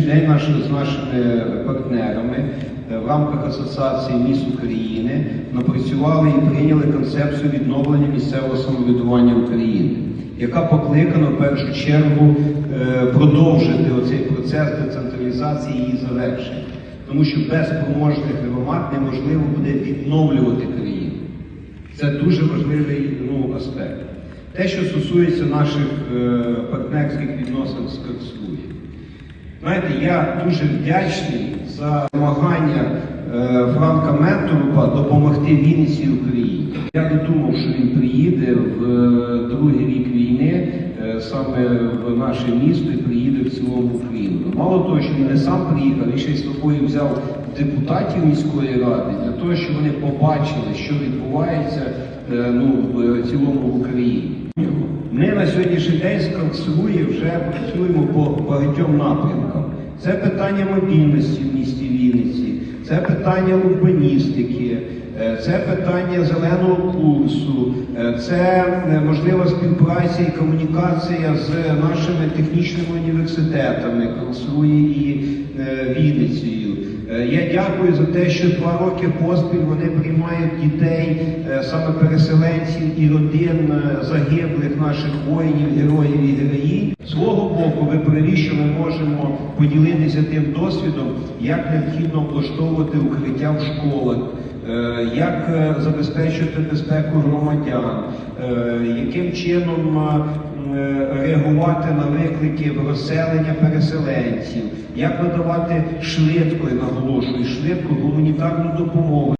сьогоднішній з нашими партнерами е, в рамках Асоціації міст України напрацювали і прийняли концепцію відновлення місцевого самоврядування України, яка покликана в першу чергу е, продовжити оцей процес децентралізації і завершення. Тому що без спроможних громад неможливо буде відновлювати країну. Це дуже важливий ну, аспект. Те, що стосується наших е, партнерських відносин з Карсує. Знаєте, я дуже вдячний за намагання е, Франка Менторупа допомогти Вінниці Україні. Я не думав, що він приїде в е, другий рік війни е, саме в наше місто і приїде в цілому Україну. Мало того, що він не сам приїхав, він ще й з собою взяв депутатів міської ради для того, щоб вони побачили, що відбувається ну, в цілому Україні. На сьогоднішній день Карсруї вже працюємо по багатьом напрямкам. Це питання мобільності в місті Вінниці, це питання урбаністики, е, це питання зеленого курсу, е, це е, можлива співпраця і комунікація з нашими технічними університетами Карсруї і Вінницею. Е, Я дякую за те, що два роки поспіль вони приймають дітей, е, саме переселенців і родин е, загиблих наших воїнів, героїв і героїнь. Свого боку, ви праві, що ми можемо поділитися тим досвідом, як необхідно облаштовувати укриття в школах. е, Як е, забезпечувати безпеку громадян, е, яким чином е, реагувати на виклики розселення переселенців, як надавати швидко, я наголошую, швидку гуманітарну допомогу.